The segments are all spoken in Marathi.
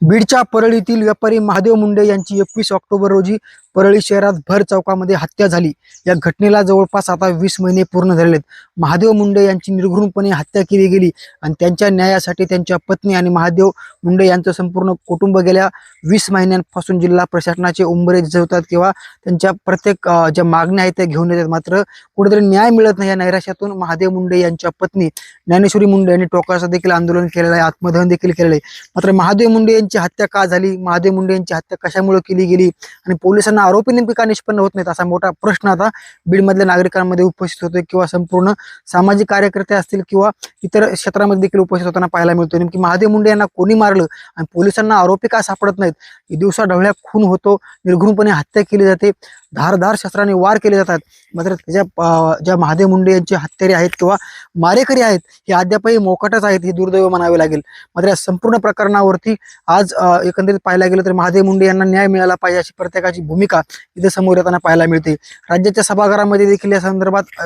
बीडच्या परळीतील व्यापारी महादेव मुंडे यांची एकवीस ऑक्टोबर रोजी परळी शहरात भर चौकामध्ये हत्या झाली. या घटनेला जवळपास आता वीस महिने पूर्ण झालेले आहेत महादेव मुंडे यांची निर्घृणपणे हत्या केली गेली आणि त्यांच्या न्यायासाठी त्यांच्या पत्नी आणि महादेव मुंडे यांचं संपूर्ण कुटुंब गेल्या वीस महिन्यांपासून जिल्हा प्रशासनाचे उंबरे झिजवतात किंवा त्यांच्या प्रत्येक ज्या मागण्या आहेत त्या घेऊन येतात. मात्र कुठेतरी न्याय मिळत नाही या नैराश्यातून महादेव मुंडे यांच्या पत्नी ज्ञानेश्वरी मुंडे यांनी टोकाचं देखील आंदोलन केलेलं आहे आत्मदहन देखील केलेलं आहे. मात्र महादेव मुंडे यांची हत्या का झाली? महादेव मुंडे यांची हत्या कशामुळे केली गेली? आणि पोलिसांना आरोपी नेमके का निष्पन्न होत नाहीत असा मोठा प्रश्न आता बीडमधल्या नागरिकांमध्ये उपस्थित होतोय किंवा संपूर्ण सामाजिक कार्यकर्ते असतील किंवा इतर क्षेत्रामध्ये देखील उपस्थित होताना पाहायला मिळतो नेमकी महादेव मुंडे यांना कोणी मारलं आणि पोलिसांना आरोपी का सापडत नाहीत? दिवसा ढवळ्या खून होतो. निर्घृणपणे हत्या केली जाते. धारधार शस्त्राने वार केले जातात. मात्र त्याच्या ज्या महादेव मुंडे यांचे हत्यारे आहेत किंवा मारेकरी आहेत हे अद्यापही मोकाटच आहेत हे दुर्दैव म्हणावे लागेल. मात्र या संपूर्ण प्रकरणावरती आज एकंदरीत पाहायला गेलं तर महादेव मुंडे यांना न्याय मिळाला पाहिजे अशी प्रत्येकाची भूमिका इथे समोर येताना पाहायला मिळते. राज्याच्या सभागृहामध्ये देखील या संदर्भात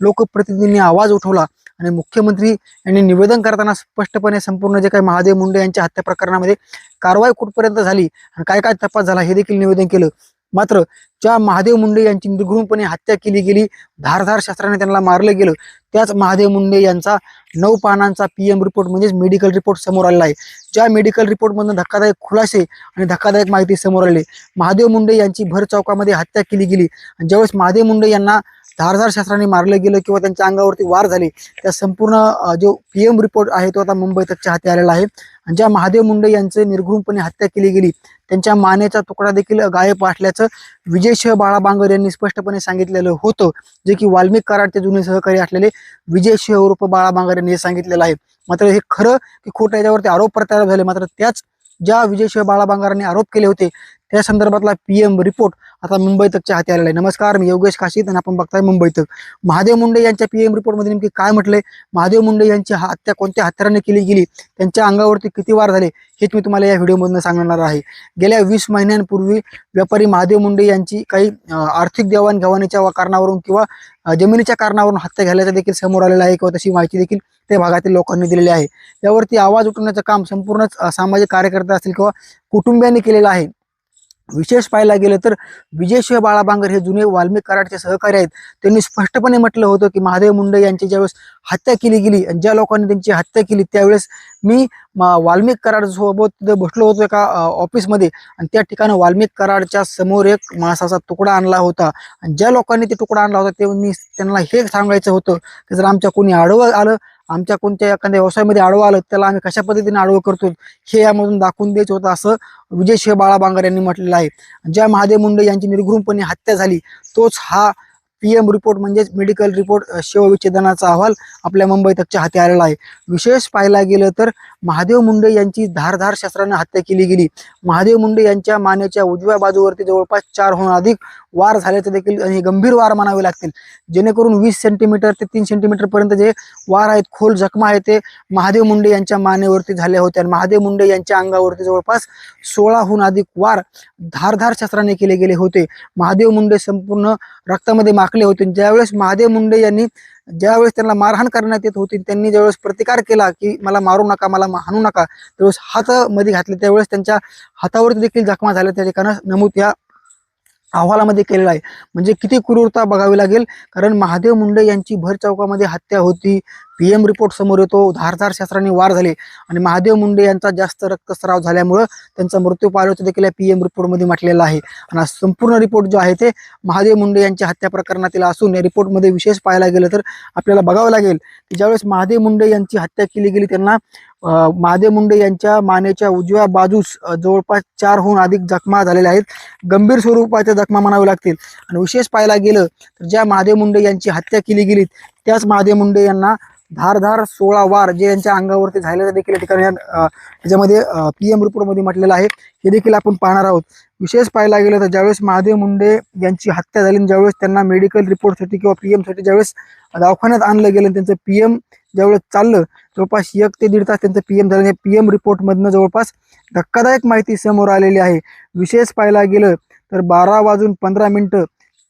लोकप्रतिनिधींनी आवाज उठवला आणि मुख्यमंत्री यांनी निवेदन करताना स्पष्टपणे संपूर्ण जे काही महादेव मुंडे यांच्या हत्या प्रकरणामध्ये कारवाई कुठपर्यंत झाली आणि काय काय तपास झाला हे देखील निवेदन केलं. मात्र ज्या महादेव मुंडे यांची निर्घृणपणे हत्या केली गेली धारधार शास्त्राने त्यांना मारलं गेलं त्याच महादेव मुंडे यांचा नऊ पानांचा पीएम रिपोर्ट म्हणजेच मेडिकल रिपोर्ट समोर आलेला आहे. ज्या मेडिकल रिपोर्टमधून धक्कादायक खुलासे आणि धक्कादायक माहिती समोर आली महादेव मुंडे यांची भर चौकामध्ये हत्या केली गेली. आणि ज्यावेळेस महादेव मुंडे यांना धारधार शस्त्राने मारलं गेलं किंवा त्यांच्या अंगावरती वार झाले त्या संपूर्ण जो जो पीएम रिपोर्ट आहे तो आता मुंबई तकच्या हाती आलेला आहे. आणि ज्या महादेव मुंडे यांचे निर्घृणपणे हत्या केली गेली त्यांच्या मानेचा तुकडा देखील गायब असल्याचं विजय शह बाळा बांगर यांनी स्पष्टपणे सांगितलेलं होतं जे की वाल्मिक कराडचे जुने सहकारी असलेले विजय शह उर्फ बाळा बांगर यांनी हे सांगितलेलं आहे. मात्र हे खरं की खोटं याच्यावरती आरोप प्रत्यारोप झाले मात्र त्याच ज्या विजय शह बाळा बांगरांनी आरोप केले होते त्या संदर्भातला पीएम रिपोर्ट आता मुंबई तकच्या हाती आलेला आहे. नमस्कार मी योगेश काशीत आणि आपण बघताय मुंबई तक. महादेव मुंडे यांच्या पीएम रिपोर्टमध्ये नेमकी काय म्हटलंय? महादेव मुंडे यांची हा- हत्या कोणत्या हत्याराने केली गेली? त्यांच्या अंगावरती किती वार झाले? हेच मी तुम्हाला या व्हिडिओमधून सांगणार आहे. गेल्या वीस महिन्यांपूर्वी व्यापारी महादेव मुंडे यांची काही आर्थिक देवाणघेवाणीच्या कारणावरून किंवा जमिनीच्या कारणावरून हत्या झाल्याचं देखील समोर आलेला आहे किंवा तशी माहिती देखील त्या भागातील लोकांनी दिलेली आहे. यावरती आवाज उठवण्याचं काम संपूर्णच सामाजिक कार्यकर्ते असतील किंवा कुटुंबियांनी केलेलं आहे. विशेष पाहायला गेलं तर विजयशिव बाळाबांगर हे जुने वाल्मिक कराडचे सहकारी आहेत. त्यांनी स्पष्टपणे म्हटलं होतं की महादेव मुंडे यांची ज्यावेळेस हत्या केली गेली आणि ज्या लोकांनी त्यांची हत्या केली त्यावेळेस मी वाल्मिक कराडसोबत बसलो होतो एका ऑफिसमध्ये आणि त्या ठिकाणी वाल्मिक कराडच्या समोर एक माणसाचा तुकडा आणला होता. आणि ज्या लोकांनी ते तुकडा आणला होता त्यांनी त्यांना हे सांगायचं होतं की जर आमच्या कोणी आडवं आलं आमच्या कोणत्या एखाद्या व्यवसायामध्ये आडवं आलं त्याला आम्ही कशा पद्धतीने आडवं करतो हे यामधून दाखवून द्यायचं होतं असं विजय शिव बाळा बांगर यांनी म्हटलेलं आहे. ज्या महादेव मुंडे यांची निर्घृणपणे हत्या झाली तोच हा पीएम रिपोर्ट म्हणजेच मेडिकल रिपोर्ट शवविच्छेदनाचा अहवाल आपल्या मुंबई तकच्या हाती आलेला आहे. विशेष पाहायला गेलं तर महादेव मुंडे यांची धारधार शस्त्रानं हत्या केली गेली. महादेव मुंडे यांच्या मानेच्या उजव्या बाजूवरती जवळपास चारहून अधिक वार झाल्याचे देखील हे गंभीर वार मानावे लागतील. जेणेकरून वीस सेंटीमीटर ते तीन सेंटीमीटर पर्यंत जे वार आहेत खोल जखमा आहेत ते महादेव मुंडे यांच्या मानेवरती झाले होते आणि महादेव मुंडे यांच्या अंगावरती जवळपास सोळाहून अधिक वार धारधार शस्त्राने केले गेले होते. महादेव मुंडे संपूर्ण रक्तामध्ये माखले होते. आणि ज्यावेळेस महादेव मुंडे यांनी ज्यावेळेस त्यांना मारहाण करण्यात येत होती त्यांनी ज्यावेळेस प्रतिकार केला की मला मारू नका मला हाणू नका त्यावेळेस हात मध्ये घातले त्यावेळेस त्यांच्या हातावरती देखील जखमा झाल्या. त्या ठिकाणी नमूद या अहवालामध्ये केलेला आहे. म्हणजे किती क्रूरता बघावी लागेल? कारण महादेव मुंडे यांची भर चौकामध्ये हत्या होती. पीएम रिपोर्ट समोर येतो. धारधार शस्त्राने वार झाले आणि महादेव मुंडे यांचा जास्त रक्तस्राव झाल्यामुळं त्यांचा मृत्यू पावल्याचं देखील या पीएम रिपोर्टमध्ये म्हटलेला आहे. आणि संपूर्ण रिपोर्ट जो आहे ते महादेव मुंडे यांच्या हत्या प्रकरणातील असून या रिपोर्टमध्ये विशेष पाहायला गेलं तर आपल्याला बघावं लागेल की ज्यावेळेस महादेव मुंडे यांची हत्या केली गेली त्यांना महादेव मुंडे यांच्या मानेच्या उजव्या बाजूस जवळपास चारहून अधिक जखमा झालेल्या आहेत. गंभीर स्वरूपाच्या जखमा म्हणाव्या लागतील. आणि विशेष पाहायला गेलं तर ज्या महादेव मुंडे यांची हत्या केली गेली त्याच महादेव मुंडे यांना धारधार सोळा वार जे यांच्या अंगावरती झालेलं देखील या ठिकाणी त्याच्यामध्ये पी पीएम रिपोर्टमध्ये म्हटलेलं आहे. हे देखील आपण पाहणार आहोत. विशेष पाहायला गेलं तर ज्यावेळेस महादेव मुंडे यांची हत्या झाली आणि ज्यावेळेस त्यांना मेडिकल रिपोर्टसाठी किंवा पी एमसाठी ज्यावेळेस दवाखान्यात आणलं गेलं त्यांचं त्यांचं पीएम ज्यावेळेस चाललं जवळपास एक ते दीड तास त्यांचं पीएम झालं पीएम रिपोर्टमधनं जवळपास धक्कादायक माहिती समोर आलेली आहे. विशेष पाहायला गेलं तर बारा वाजून पंधरा मिनिटं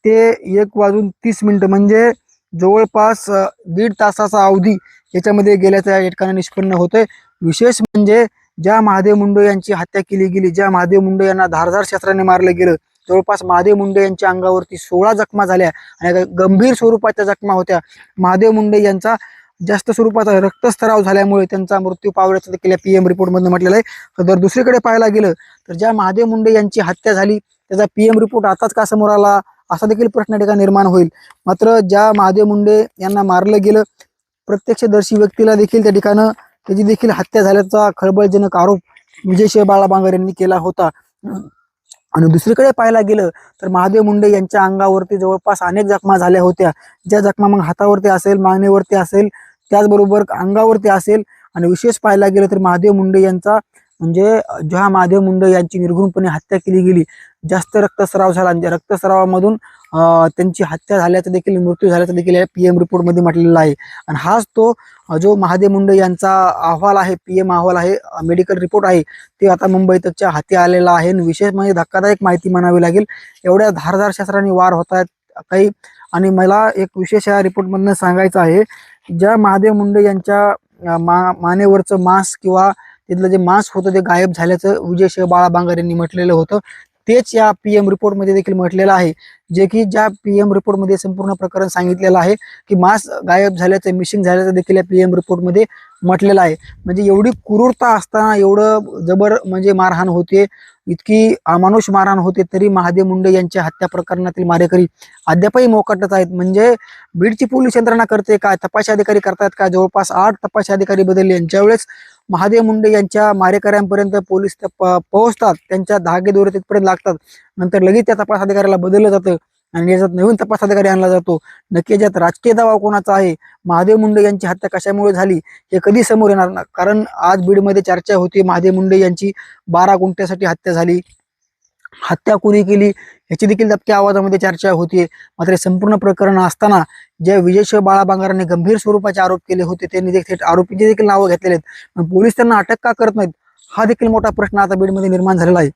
ते एक वाजून तीस मिनिटं म्हणजे जवळपास दीड तासाचा अवधी याच्यामध्ये गेल्याचं या ठिकाणी निष्पन्न होतोय. विशेष म्हणजे ज्या महादेव मुंडे यांची हत्या केली गेली ज्या महादेव मुंडे यांना धारधार शस्त्राने मारलं गेलं जवळपास महादेव मुंडे यांच्या अंगावरती सोळा जखमा झाल्या आणि गंभीर स्वरूपाच्या जखमा होत्या. महादेव मुंडे यांचा जास्त स्वरूपाचा रक्तस्राव झाल्यामुळे त्यांचा मृत्यू पावल्याचं देखील पी एम रिपोर्टमध्ये म्हटलेलं आहे. जर दुसरीकडे पाहायला गेलं तर ज्या महादेव मुंडे यांची हत्या झाली त्याचा पी एम रिपोर्ट आताच का समोर आला? असा देखील प्रश्न ठिकाण ठिकाणी निर्माण होईल. मात्र ज्या महादेव मुंडे यांना मारलं गेलं प्रत्यक्षदर्शी व्यक्तीला देखील त्या ठिकाणं त्याची देखील हत्या झाल्याचा खळबळजनक आरोप विजय बाळा बांगर यांनी केला होता. आणि दुसरीकडे पाहायला गेलं तर महादेव मुंडे यांच्या अंगावरती जवळपास अनेक जखमा झाल्या होत्या. ज्या जखमा मग हातावरती असेल मागणीवरती असेल त्याचबरोबर अंगावरती असेल आणि विशेष पाहायला गेलं तर महादेव मुंडे यांचा म्हणजे जेव्हा महादेव मुंडे यांची निर्घृणपणे हत्या केली गेली जास्त रक्तस्राव झाला. आणि त्या रक्तस्रावामधून त्यांची हत्या झाल्याचं देखील मृत्यू झाल्याचं देखील या पी एम रिपोर्टमध्ये म्हटलेलं आहे. आणि हाच तो जो महादेव मुंडे यांचा अहवाल आहे पी एम अहवाल आहे मेडिकल रिपोर्ट आहे ते आता मुंबईतच्या हाती आलेला आहे. आणि विशेष म्हणजे धक्कादायक माहिती म्हणावी लागेल एवढ्या धारधार शस्त्रांनी वार होत आहेत काही. आणि मला एक विशेष या रिपोर्टमधनं सांगायचं आहे ज्या महादेव मुंडे यांच्या मा मानेवरचं मांस किंवा तिथलं जे मांस होतं ते गायब झाल्याचं विजय बाळा बांगर यांनी म्हटलेलं होतं. तेच या पी एम रिपोर्टमध्ये देखील म्हटलेलं आहे. जे की ज्या पी एम रिपोर्टमध्ये संपूर्ण प्रकरण सांगितलेलं आहे की मास गायब झाल्याचं मिसिंग झाल्याचं देखील या पी एम रिपोर्टमध्ये म्हटलेलं आहे. म्हणजे एवढी क्रूरता असताना एवढं जबर म्हणजे मारहाण होते. इतकी अमानुष मारहाण होते तरी महादेव मुंडे यांच्या हत्या प्रकरणातील मारेकरी अद्यापही मोकाटत आहेत. म्हणजे बीडची पोलीस यंत्रणा करते काय? तपास अधिकारी करतात का जवळपास आठ तपास अधिकारी बदलले यांच्या वेळेस महादेव मुंडे यांच्या मारेकऱ्यांपर्यंत पोलीस प- पोहोचतात त्यांच्या धागे दोरे तिथपर्यंत लागतात. नंतर लगेच त्या तपास अधिकाऱ्याला बदललं जातं. आणि याच्यात नवीन तपास अधिकारी आणला जातो. नक्की याच्यात राजकीय दबाव कोणाचा आहे? महादेव मुंडे यांची हत्या कशामुळे झाली? हे कधी समोर येणार ना? कारण आज बीडमध्ये चर्चा होती महादेव मुंडे यांची बारा गुंठ्यासाठी हत्या झाली. हत्या कुणी केली? याची देखील दबक्या आवाजामध्ये चर्चा होती मात्र संपूर्ण प्रकरण असताना ज्या विजयशिव बाळाबांगाराने गंभीर स्वरूपाचे आरोप केले होते त्यांनी देखील थेट देखील नावं घेतलेले आहेत. पण पोलीस त्यांना अटक का करत नाहीत? हा देखील मोठा प्रश्न आता बीडमध्ये निर्माण झालेला आहे.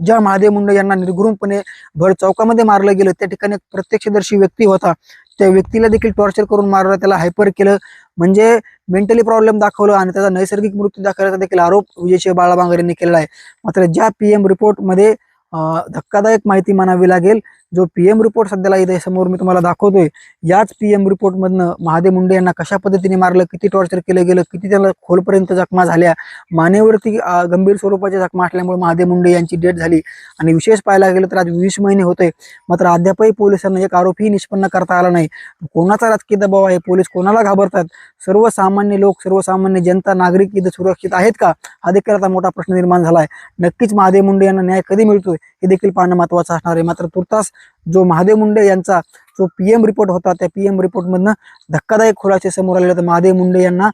ज्या महादेव मुंडे यांना निर्घृणपणे भर चौकामध्ये मारलं गेलं त्या ठिकाणी एक प्रत्यक्षदर्शी व्यक्ती होता. त्या व्यक्तीला देखील टॉर्चर करून मारलं त्याला हायपर केलं. म्हणजे मेंटली प्रॉब्लेम दाखवलं आणि त्याचा नैसर्गिक मृत्यू दाखवल्याचा देखील आरोप विजयशिव बाळाबांगर यांनी केलेला आहे. मात्र ज्या पी एम रिपोर्टमध्ये धक्कादायक माहिती म्हणावी लागेल जो पी एम रिपोर्ट सध्याला इथे समोर मी तुम्हाला दाखवतोय याच पी एम रिपोर्टमधनं महादेव मुंडे यांना कशा पद्धतीने मारलं किती टॉर्चर केलं गेलं किती त्याला खोलपर्यंत जखमा झाल्या मानेवरती गंभीर स्वरूपाच्या जखमा असल्यामुळे महादेव मुंडे यांची डेट झाली. आणि विशेष पाहायला गेलं तर आज वीस महिने होते मात्र अद्यापही पोलिसांना एक आरोपही निष्पन्न करता आला नाही. कोणाचा राजकीय दबाव आहे? पोलीस कोणाला घाबरतात? सर्वसामान्य लोक सर्वसामान्य जनता नागरिक इथं सुरक्षित आहेत का? हा देखील आता मोठा प्रश्न निर्माण झाला आहे नक्कीच महादेव मुंडे यांना न्याय कधी मिळतोय हे देखील पाहणं महत्वाचं असणार आहे. मात्र तुर्तास जो महादेव मुंडे यांचा जो पीएम रिपोर्ट होता त्या पी एम रिपोर्टमधनं धक्कादायक खुलासे समोर आले तर महादेव मुंडे यांना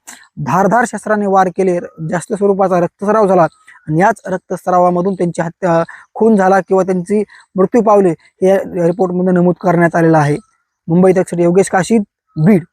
धारधार शस्त्राने वार केले. जास्त स्वरूपाचा रक्तस्राव झाला. आणि याच रक्तस्रावामधून त्यांची हत्या खून झाला किंवा त्यांची मृत्यू पावले हे रिपोर्टमध्ये नमूद करण्यात आलेलं आहे. मुंबई तक योगेश काशीद बीड.